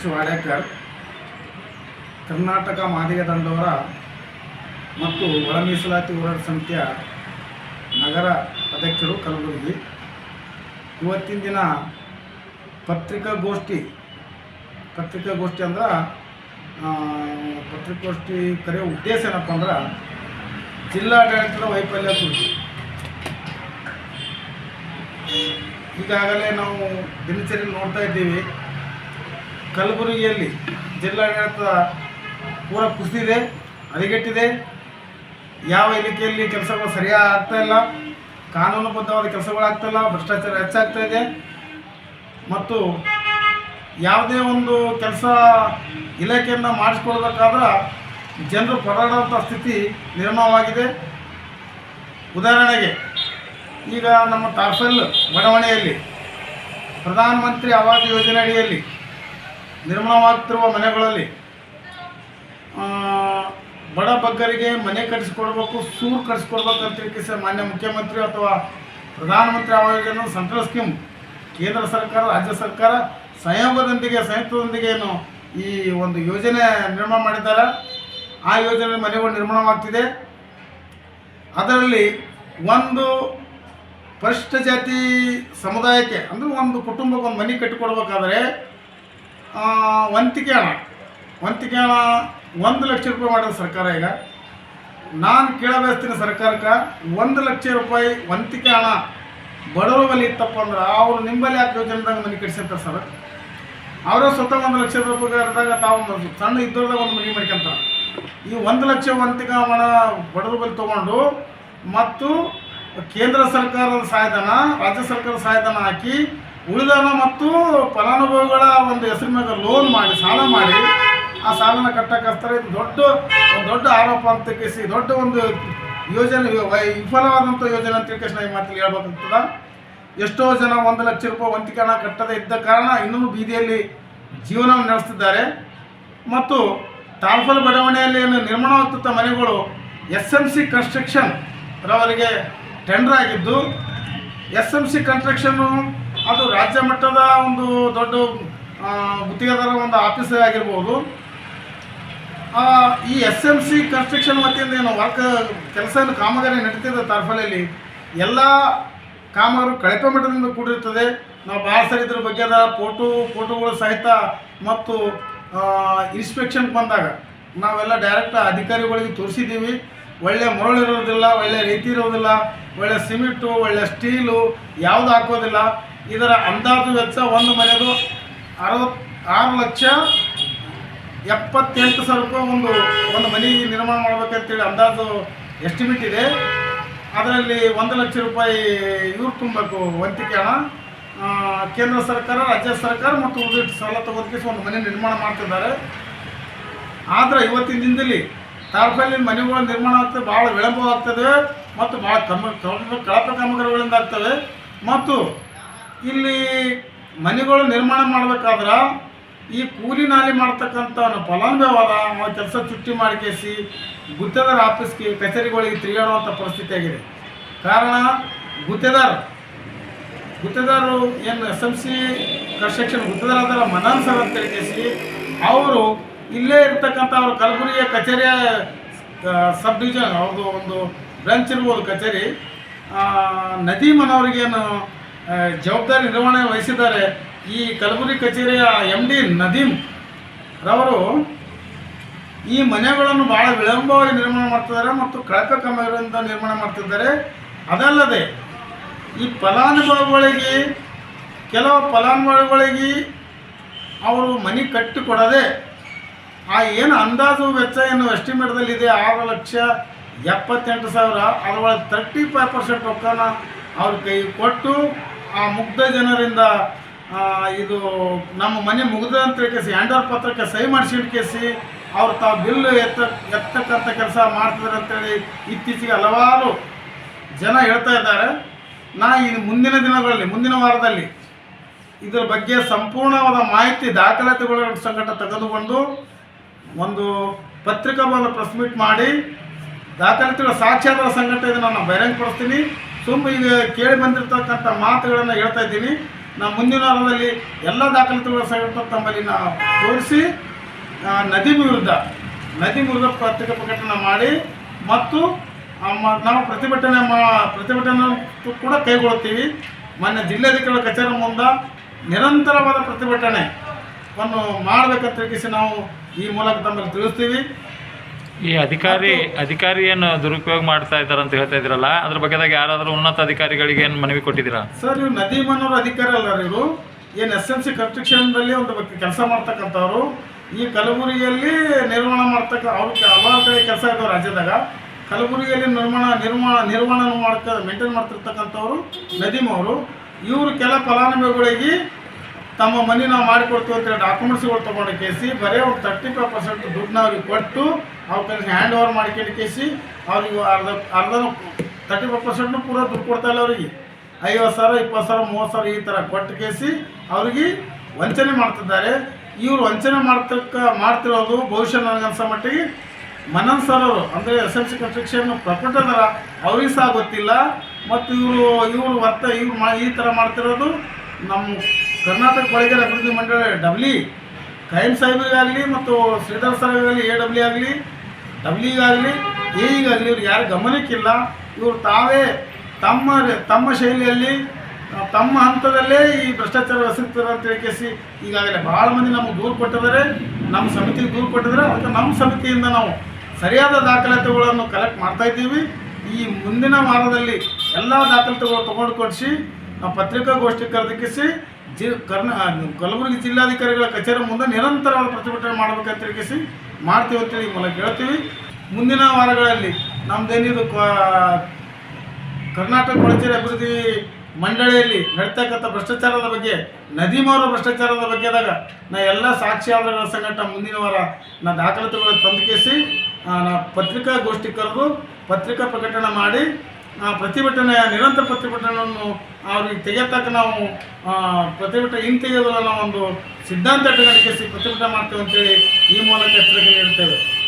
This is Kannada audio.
ಎಚ್ ವಾಡೇಕರ್ ಕರ್ನಾಟಕ ಮಾದಿಗ ದಂಡವರ ಮತ್ತು ಒಳ ಮೀಸಲಾತಿ ಹೋರಾಟ ಸಮಿತಿಯ ನಗರ ಅಧ್ಯಕ್ಷರು ಕಲಬುರಗಿ. ಇವತ್ತಿನ ದಿನ ಪತ್ರಿಕಾಗೋಷ್ಠಿ ಪತ್ರಿಕಾಗೋಷ್ಠಿ ಅಂದ್ರೆ ಪತ್ರಿಕಾಗೋಷ್ಠಿ ಕರೆಯೋ ಉದ್ದೇಶ ಏನಪ್ಪ ಅಂದ್ರೆ, ಜಿಲ್ಲಾಡಳಿತದ ವೈಫಲ್ಯ ಕುರಿತು. ಈಗಾಗಲೇ ನಾವು ದಿನಚರಿ ನೋಡ್ತಾ ಇದ್ದೀವಿ. ಕಲಬುರಗಿಯಲ್ಲಿ ಜಿಲ್ಲಾಡಳಿತ ಪೂರ ಕುಸಿದಿದೆ ಹದಗೆಟ್ಟಿದೆ. ಯಾವ ಇಲಾಖೆಯಲ್ಲಿ ಕೆಲಸಗಳು ಸರಿಯಾಗಿ ಇಲ್ಲ, ಕಾನೂನುಬದ್ಧವಾದ ಕೆಲಸಗಳು ಆಗ್ತಾ ಇಲ್ಲ, ಭ್ರಷ್ಟಾಚಾರ ಹೆಚ್ಚಾಗ್ತಾ ಇದೆ. ಮತ್ತು ಯಾವುದೇ ಒಂದು ಕೆಲಸ ಇಲಾಖೆಯನ್ನು ಮಾಡಿಸ್ಕೊಳ್ಬೇಕಾದ್ರೆ ಜನರು ಪರದಾಡುವಂಥ ಸ್ಥಿತಿ ನಿರ್ಮಾಣವಾಗಿದೆ. ಉದಾಹರಣೆಗೆ, ಈಗ ನಮ್ಮ ತಾರ್ಸಲ್ ಬಡಾವಣೆಯಲ್ಲಿ ಪ್ರಧಾನಮಂತ್ರಿ ಆವಾಸ್ ಯೋಜನೆ ಅಡಿಯಲ್ಲಿ ನಿರ್ಮಾಣವಾಗ್ತಿರುವ ಮನೆಗಳಲ್ಲಿ ಬಡ ಬಗ್ಗರಿಗೆ ಮನೆ ಕಟ್ಟಿಸ್ಕೊಡ್ಬೇಕು, ಸೂರು ಕಟ್ಟಿಸ್ಕೊಡ್ಬೇಕು ಅಂತ ಹೇಳಿ ಮಾನ್ಯ ಮುಖ್ಯಮಂತ್ರಿ ಅಥವಾ ಪ್ರಧಾನಮಂತ್ರಿ ಆವಾಸ್ ಯೋಜನೆ ಸೆಂಟ್ರಲ್ ಸ್ಕೀಮ್, ಕೇಂದ್ರ ಸರ್ಕಾರ, ರಾಜ್ಯ ಸರ್ಕಾರ ಸಂಯೋಗದೊಂದಿಗೆ, ಸಂಯುಕ್ತದೊಂದಿಗೆ ಏನು ಈ ಒಂದು ಯೋಜನೆ ನಿರ್ಮಾಣ ಮಾಡಿದ್ದಾರೆ. ಆ ಯೋಜನೆ ಮನೆಗಳು ನಿರ್ಮಾಣವಾಗ್ತಿದೆ. ಅದರಲ್ಲಿ ಒಂದು ಪರಿಶಿಷ್ಟ ಜಾತಿ ಸಮುದಾಯಕ್ಕೆ, ಅಂದರೆ ಒಂದು ಕುಟುಂಬಕ್ಕೆ ಒಂದು ಮನೆ ಕಟ್ಟಿಕೊಡ್ಬೇಕಾದ್ರೆ ವಂತಿಕೆ ಹಣ ವಂತಿಕೆ ಹಣ ಒಂದು ಲಕ್ಷ ರೂಪಾಯಿ ಮಾಡಿದ ಸರ್ಕಾರ ಈಗ. ನಾನು ಕೇಳಬಯಸ್ತೀನಿ ಸರ್ಕಾರಕ್ಕೆ, ಒಂದು ಲಕ್ಷ ರೂಪಾಯಿ ವಂತಿಕೆ ಹಣ ಬಡವರ ಬಳಿ ಇತ್ತಪ್ಪ ಅಂದ್ರೆ ಅವರು ನಿಂಬಲ್ಲಿ ಯಾಕೆ ಯೋಜನೆದಾಗ ಮನೆ ಕಟ್ಸಿರ್ತಾರೆ ಸರ್? ಅವರೇ ಸ್ವತಃ ಒಂದು ಲಕ್ಷ ರೂಪಾಯಿ ಇದ್ದಾಗ ತಾವು ಸಣ್ಣ ಇದ್ದವ್ರದಾಗ ಒಂದು ಮನೆ ಮಾಡ್ಕೊಂತಾರೆ. ಈ ಒಂದು ಲಕ್ಷ ವಂತಿಕೆ ಹಣ ಬಡವರ ಬಳಿ ತೊಗೊಂಡು ಮತ್ತು ಕೇಂದ್ರ ಸರ್ಕಾರದ ಸಹಾಯಧನ ರಾಜ್ಯ ಸರ್ಕಾರದ ಸಹಾಯಧನ ಹಾಕಿ ಉಳಿದನ ಮತ್ತು ಫಲಾನುಭವಿಗಳ ಒಂದು ಹೆಸರಿನಾಗ ಲೋನ್ ಮಾಡಿ, ಸಾಲ ಮಾಡಿ, ಆ ಸಾಲನ ಕಟ್ಟಕ್ಕಾಗ್ತಾರೆ ಇದು ದೊಡ್ಡ, ಒಂದು ದೊಡ್ಡ ಆರೋಪ ಅಂತ ತೆಗೆಸಿ ದೊಡ್ಡ ಒಂದು ಯೋಜನೆ ವಿಫಲವಾದಂಥ ಯೋಜನೆ ಅಂತ ನಾವು ಈ ಮಾತಲ್ಲಿ ಹೇಳ್ಬೇಕಾಗ್ತದ. ಎಷ್ಟೋ ಜನ ಒಂದು ಲಕ್ಷ ರೂಪಾಯಿ ವಂತಿಕಣ ಕಟ್ಟದೇ ಇದ್ದ ಕಾರಣ ಇನ್ನೂ ಬೀದಿಯಲ್ಲಿ ಜೀವನವನ್ನು ನಡೆಸ್ತಿದ್ದಾರೆ. ಮತ್ತು ತಾಲ್ಫಲ್ ಬಡಾವಣೆಯಲ್ಲಿ ಏನು ನಿರ್ಮಾಣವಾಗ್ತಿದ್ದ ಮನೆಗಳು ಎಸ್ ಎಂ ಸಿ ಕನ್ಸ್ಟ್ರಕ್ಷನ್ ರವರಿಗೆ ಟೆಂಡರ್ ಆಗಿದ್ದು, ಎಸ್ ಎಂ ಸಿ ಕನ್ಸ್ಟ್ರಕ್ಷನ್ನು ಅದು ರಾಜ್ಯ ಮಟ್ಟದ ಒಂದು ದೊಡ್ಡ ಗುತ್ತಿಗೆದಾರ ಒಂದು ಆಫೀಸ್ ಆಗಿರ್ಬೋದು. ಈ ಎಸ್ ಎಂ ಸಿ ಕನ್ಸ್ಟ್ರಕ್ಷನ್ ವತಿಯಿಂದ ಏನು ವರ್ಕ್, ಕೆಲಸ ಏನು ಕಾಮಗಾರಿ ನಡೀತಿದೆ ತಾರ್ಫಲೆಯಲ್ಲಿ, ಎಲ್ಲ ಕಾಮಗಾರಿ ಕಳಪೆ ಮಟ್ಟದಿಂದ ಕೂಡಿರ್ತದೆ. ನಾವು ಭಾಳ ಸರಿ ಇದ್ರ ಬಗ್ಗೆ ಅದ ಫೋಟೋ ಫೋಟೋಗಳು ಸಹಿತ ಮತ್ತು ಇನ್ಸ್ಪೆಕ್ಷನ್ ಬಂದಾಗ ನಾವೆಲ್ಲ ಡೈರೆಕ್ಟ್ ಅಧಿಕಾರಿಗಳಿಗೆ ತೋರಿಸಿದ್ದೀವಿ. ಒಳ್ಳೆ ಮರಳು ಇರೋದಿಲ್ಲ, ಒಳ್ಳೆ ರೀತಿ ಇರೋದಿಲ್ಲ, ಒಳ್ಳೆ ಸಿಮೆಂಟು ಒಳ್ಳೆ ಸ್ಟೀಲು ಯಾವುದು ಹಾಕೋದಿಲ್ಲ. ಇದರ ಅಂದಾಜು ವೆಚ್ಚ ಒಂದು ಮನೆಯದು ಅರವತ್ತು ಆರು ಲಕ್ಷ ಎಪ್ಪತ್ತೆಂಟು ಸಾವಿರ ರೂಪಾಯಿ ಒಂದು ಒಂದು ಮನೆ ನಿರ್ಮಾಣ ಮಾಡ್ಬೇಕಂತೇಳಿ ಅಂದಾಜು ಎಸ್ಟಿಮೇಟ್ ಇದೆ. ಅದರಲ್ಲಿ ಒಂದು ಲಕ್ಷ ರೂಪಾಯಿ ಇವ್ರು ತುಂಬಬೇಕು, ವಂತಿಕೆ ಹಣ. ಕೇಂದ್ರ ಸರ್ಕಾರ, ರಾಜ್ಯ ಸರ್ಕಾರ ಮತ್ತು ಉಳಿದ ಸಾಲ ತಗೋದಕ್ಕೆ ಒಂದು ಮನೆ ನಿರ್ಮಾಣ ಮಾಡ್ತಿದ್ದಾರೆ. ಆದರೆ ಇವತ್ತಿನ ದಿನದಲ್ಲಿ ತಾರ್ಫಲ್ಲಿ ಮನೆಗಳ ನಿರ್ಮಾಣ ಆಗ್ತದೆ ಭಾಳ ವಿಳಂಬವಾಗ್ತದೆ ಮತ್ತು ಭಾಳ ಕಮ್ಮ- ಕಳಪೆ ಕಾಮಗಾರಿಗಳಿಂದ ಆಗ್ತವೆ. ಮತ್ತು ಇಲ್ಲಿ ಮನೆಗಳು ನಿರ್ಮಾಣ ಮಾಡ್ಬೇಕಾದ್ರೆ ಈ ಕೂಲಿ ನಾಲಿ ಮಾಡ್ತಕ್ಕಂಥ ಫಲಾನುಭವಾದ ಕೆಲಸ ಚುಟ್ಟಿ ಮಾಡಿಕೇಸಿ ಗುತ್ತೇದಾರ ಆಫೀಸ್ಗೆ, ಕಚೇರಿಗಳಿಗೆ ತಿರುಗಾಡುವಂಥ ಪರಿಸ್ಥಿತಿ ಆಗಿದೆ. ಕಾರಣ ಗುತ್ತೇದಾರ ಗುತ್ತೆದಾರರು ಏನು ಎಸ್ ಎಂ ಸಿ ಕನ್ಸ್ಟ್ರಕ್ಷನ್ ಗುತ್ತೇದಾರ ಅದರ ಮನನ್ ಸರ್ ಅಂತ ಕೇಸಿ ಅವರು ಇಲ್ಲೇ ಇರ್ತಕ್ಕಂಥ ಅವ್ರ ಕಲಬುರಗಿಯ ಕಚೇರಿಯ ಸಬ್ ಡಿವಿಷನ್ ಅವ್ರದ್ದು ಒಂದು ಬ್ರಾಂಚ್ ಇರ್ಬೋದು ಕಚೇರಿ ನದಿ ಮನವರಿಗೇನು ಜವಾಬ್ದಾರಿ ನಿರ್ವಹಣೆ ವಹಿಸಿದ್ದಾರೆ ಈ ಕಲಬುರಗಿ ಕಚೇರಿಯ ಎಂ ಡಿ ನದೀಮ್ ರವರು. ಈ ಮನೆಗಳನ್ನು ಭಾಳ ವಿಳಂಬವಾಗಿ ನಿರ್ಮಾಣ ಮಾಡ್ತಿದ್ದಾರೆ ಮತ್ತು ಕಳಕ ಕಾಮಗಾರಿಯಿಂದ ನಿರ್ಮಾಣ ಮಾಡ್ತಿದ್ದಾರೆ. ಅದಲ್ಲದೆ ಈ ಫಲಾನುಭವಿಗಳಿಗೆ, ಕೆಲವು ಫಲಾನುಭವಿಗಳಿಗೆ ಅವರು ಮನೆ ಕಟ್ಟಿ ಕೊಡದೆ ಆ ಏನು ಅಂದಾಜು ವೆಚ್ಚ ಏನು ಎಸ್ಟಿಮೇಟ್ದಲ್ಲಿದೆ ಆರು ಲಕ್ಷ ಎಪ್ಪತ್ತೆಂಟು ಸಾವಿರ, ಅದರೊಳಗೆ ತರ್ಟಿ ಫೈವ್ ಪರ್ಸೆಂಟ್ ರೊಕ್ಕನ ಅವ್ರ ಕೈ ಕೊಟ್ಟು ಆ ಮುಗ್ಧ ಜನರಿಂದ ಇದು ನಮ್ಮ ಮನೆ ಮುಗ್ದ ಅಂತ ಕೇಸಿ ಹ್ಯಾಂಡರ್ ಪತ್ರಕ್ಕೆ ಸಹಿ ಮಾಡಿಸಿಡ್ಕೇಸಿ ಅವ್ರು ತಾವು ಬಿಲ್ ಎತ್ತ, ಎತ್ತಕ್ಕಂಥ ಕೆಲಸ ಮಾಡ್ತಿದ್ದಾರೆ ಅಂತೇಳಿ ಇತ್ತೀಚೆಗೆ ಹಲವಾರು ಜನ ಹೇಳ್ತಾ ಇದ್ದಾರೆ. ನಾ ಈ ಮುಂದಿನ ದಿನಗಳಲ್ಲಿ, ಮುಂದಿನ ವಾರದಲ್ಲಿ ಇದರ ಬಗ್ಗೆ ಸಂಪೂರ್ಣವಾದ ಮಾಹಿತಿ ದಾಖಲಾತಿಗಳ ಸಂಕಟ ತೆಗೆದುಕೊಂಡು ಒಂದು ಪತ್ರಿಕಾ ಪ್ರೆಸ್ ಮೀಟ್ ಮಾಡಿ, ದಾಖಲಾತಿಗಳ ಸಾಕ್ಷ್ಯಾಧಾರ ಸಂಘಟ ಇದನ್ನು ನಾನು ಬಹಿರಂಗಪಡಿಸ್ತೀನಿ. ಸುಮ್ಮ ಈಗ ಕೇಳಿ ಬಂದಿರತಕ್ಕಂಥ ಮಾತುಗಳನ್ನು ಹೇಳ್ತಾ ಇದ್ದೀನಿ. ನಾವು ಮುಂದಿನ ವಾರದಲ್ಲಿ ಎಲ್ಲ ದಾಖಲೆಗಳು ಸಹಿತ ತಮ್ಮಲ್ಲಿ ನಾವು ತೋರಿಸಿ ನದಿ ವಿರುದ್ಧ ನದಿ ವಿರುದ್ಧ ಪತ್ರಿಕಾ ಪ್ರಕಟಣೆ ಮಾಡಿ ಮತ್ತು ನಾವು ಪ್ರತಿಭಟನೆ ಮಾ, ಪ್ರತಿಭಟನೆ ಕೂಡ ಕೈಗೊಳ್ಳುತ್ತೀವಿ. ಮೊನ್ನೆ ಜಿಲ್ಲಾಧಿಕಾರಿಗಳ ಕಚೇರಿ ಮುಂದೆ ನಿರಂತರವಾದ ಪ್ರತಿಭಟನೆ ವನ್ನು ಮಾಡಬೇಕಂತ ನಾವು ಈ ಮೂಲಕ ತಮ್ಮಲ್ಲಿ ತಿಳಿಸ್ತೀವಿ. ಈ ಅಧಿಕಾರಿ ಅಧಿಕಾರಿ ಏನು ದುರುಪಯೋಗ ಮಾಡ್ತಾ ಇದ್ದಾರೆ ಅಂತ ಹೇಳ್ತಾ ಇದ್ರಲ್ಲ ಅದ್ರ ಬಗ್ಗೆದಾಗ ಯಾರಾದರೂ ಉನ್ನತ ಅಧಿಕಾರಿಗಳಿಗೆ ಏನು ಮನವಿ ಕೊಟ್ಟಿದ್ದೀರಾ? ಸರ್ ಇವ್ರು ನದಿ ಮನೋರ ಅಧಿಕಾರಿ ಅಲ್ಲ ಇವರು. ಏನು ಎಸ್ ಎಂ ಸಿ ಕನ್ಸ್ಟ್ರಕ್ಷನ್ದಲ್ಲಿ ಒಂದು ಕೆಲಸ ಮಾಡ್ತಕ್ಕಂಥವ್ರು. ಈ ಕಲಬುರಗಿಯಲ್ಲಿ ನಿರ್ಮಾಣ ಮಾಡ್ತಕ್ಕ ಅವ್ರ ಹಲವಾರು ಕಡೆ ಕೆಲಸ ಇದ್ದಾವೆ ರಾಜ್ಯದಾಗ ಕಲಬುರಗಿಯಲ್ಲಿ ನಿರ್ಮಾಣ ನಿರ್ಮಾಣ ನಿರ್ವಹಣೆ ಮಾಡ್ತಾ ಮೇಂಟೈನ್ ಮಾಡ್ತಿರ್ತಕ್ಕಂಥವ್ರು ನದೀಮ್ ಅವರು ಇವರು ಕೆಲ ಫಲಾನುಭವಿಗಳಿಗೆ ತಮ್ಮ ಮನೆ ನಾವು ಮಾಡಿಕೊಡ್ತೀವಿ ಅಂತ ಡಾಕ್ಯುಮೆಂಟ್ಸ್ಗಳು ತೊಗೊಂಡು ಕೇಸಿ ಬರೀ ಒಂದು ತರ್ಟಿ ಫೈವ್ ಪರ್ಸೆಂಟ್ ದುಡ್ಡನ್ನ ಅವ್ರಿಗೆ ಕೊಟ್ಟು ಅವ್ರ ಹ್ಯಾಂಡ್ ಓವರ್ ಮಾಡ್ಕೊಂಡು ಕೇಸಿ ಅವ್ರಿಗೆ ಅರ್ಧ ಅರ್ಧ ತರ್ಟಿ ಫೈವ್ ಪರ್ಸೆಂಟ್ನು ಪೂರ ದುಡ್ಡು ಕೊಡ್ತಾ ಇಲ್ಲ ಅವರಿಗೆ. ಐವತ್ತು ಸಾವಿರ, ಇಪ್ಪತ್ತು ಸಾವಿರ, ಮೂವತ್ತು ಸಾವಿರ ಈ ಥರ ಕೊಟ್ಟು ಕೇಸಿ ಅವ್ರಿಗೆ ವಂಚನೆ ಮಾಡ್ತಿದ್ದಾರೆ. ಇವರು ವಂಚನೆ ಮಾಡ್ತಕ್ಕ, ಮಾಡ್ತಿರೋದು ಭವಿಷ್ಯ ನನಗನ್ಸೋ ಮಟ್ಟಿಗೆ ಮನನ್ ಸರ್ ಅವರು, ಅಂದರೆ ಎಸ್ ಎಲ್ ಸಿ ಕನ್ಸ್ಟ್ರಕ್ಷನ್ ಪ್ರಕಟದಾರ ಅವ್ರಿಗೆ ಸಹ ಗೊತ್ತಿಲ್ಲ. ಮತ್ತು ಇವರು ಇವರು ವರ್ತ ಇವ್ರು ಮಾ ಈ ಥರ ಮಾಡ್ತಿರೋದು ನಮ್ಮ ಕರ್ನಾಟಕ ಕೊಳಗೇರಿ ಅಭಿವೃದ್ಧಿ ಮಂಡಳಿ ಡಬ್ಲಿ ಖೈಮ್ ಸಾಹೇಬರಿಗಾಗಲಿ ಮತ್ತು ಶ್ರೀಧರ್ ಸಾಹೇಬರಿಗಾಗಲಿ ಎ ಡಬ್ಲ್ಯೂ ಆಗಲಿ ಡಬ್ಲಿಗಾಗಲಿ ಈಗಾಗಲಿ ಇವ್ರಿಗೆ ಯಾರು ಗಮನಕ್ಕಿಲ್ಲ. ಇವರು ತಾವೇ ತಮ್ಮ ತಮ್ಮ ಶೈಲಿಯಲ್ಲಿ ತಮ್ಮ ಹಂತದಲ್ಲೇ ಈ ಭ್ರಷ್ಟಾಚಾರ ಅಂತ ಹೇಳಿಕೆಸಿ ಈಗಾಗಲೇ ಭಾಳ ಮಂದಿ ನಮಗೆ ದೂರು ಕೊಟ್ಟಿದ್ದಾರೆ. ನಮ್ಮ ಸಮಿತಿಗೆ ದೂರು ಕೊಟ್ಟಿದ್ದಾರೆ. ಅದಕ್ಕೆ ನಮ್ಮ ಸಮಿತಿಯಿಂದ ನಾವು ಸರಿಯಾದ ದಾಖಲಾತಿಗಳನ್ನು ಕಲೆಕ್ಟ್ ಮಾಡ್ತಾ ಇದ್ದೀವಿ. ಈ ಮುಂದಿನ ವಾರದಲ್ಲಿ ಎಲ್ಲ ದಾಖಲಾತಿಗಳು ತಗೊಂಡು ಕೊಡಿಸಿ ನಾವು ಪತ್ರಿಕಾಗೋಷ್ಠಿ ಕರೆದಕ್ಕಿಸಿ ಜಿ ಕರ್ನಾ ಕಲಬುರಗಿ ಜಿಲ್ಲಾಧಿಕಾರಿಗಳ ಕಚೇರಿ ಮುಂದೆ ನಿರಂತರವಾಗಿ ಪ್ರತಿಭಟನೆ ಮಾಡಬೇಕಂತ ತಿಳಿಸಿ ಮಾಡ್ತೀವಿ ಅಂತೇಳಿ ಮೂಲಕ ಹೇಳ್ತೀವಿ. ಮುಂದಿನ ವಾರಗಳಲ್ಲಿ ನಮ್ದೇನಿದು ಕರ್ನಾಟಕ ಕೊಳಚೇರಿ ಅಭಿವೃದ್ಧಿ ಮಂಡಳಿಯಲ್ಲಿ ನಡೀತಕ್ಕಂಥ ಭ್ರಷ್ಟಾಚಾರದ ಬಗ್ಗೆ ನದಿಮೌರ ಭ್ರಷ್ಟಾಚಾರದ ಬಗ್ಗೆ ಬಗ್ಗೆದಾಗ ನಾ ಎಲ್ಲ ಸಾಕ್ಷಿ ಆಧಾರಗಳ ಸಂಘಟ ಮುಂದಿನ ವಾರ ನಾ ದಾಖಲಾತಿಗಳನ್ನು ತಂದುಕೇಸಿ ನಾ ಪತ್ರಿಕಾಗೋಷ್ಠಿ ಕರೆದು ಪತ್ರಿಕಾ ಪ್ರಕಟಣೆ ಮಾಡಿ ಆ, ಪ್ರತಿಭಟನೆ ನಿರಂತರ ಪ್ರತಿಭಟನೆಯನ್ನು ಅವ್ರಿಗೆ ತೆಗೆಯತಕ್ಕ ನಾವು ಪ್ರತಿಭಟನೆ ಹಿಂತೆಗೆಯೋದಲ್ಲ ನಾವು ಒಂದು ಸಿದ್ಧಾಂತ ಪ್ರತಿಭಟನೆ ಮಾಡ್ತೇವೆ ಅಂತೇಳಿ ಈ ಮೂಲಕ ಎಚ್ಚರಿಕೆ ನೀಡುತ್ತೇವೆ.